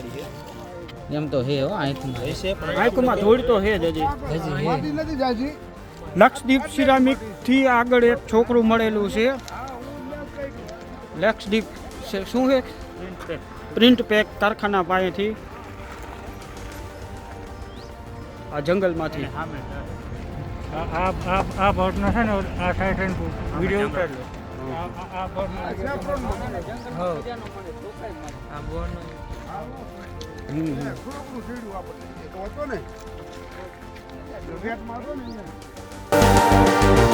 છે એમ તો હે હો આંખમાં આંખમાં ધૂળ તો હે જ હજી. હજી હે. લક્ષદીપ સિરામિકથી આગળ એક છોકરું મળેલું છે. લક્ષદીપ શું છે પ્રિન્ટ પેક કારખાના પાસેથી. આ જંગલમાંથી. આ આ આ આ છે ને આ સાઈડ વીડિયો આ- આ બોટનો હમ.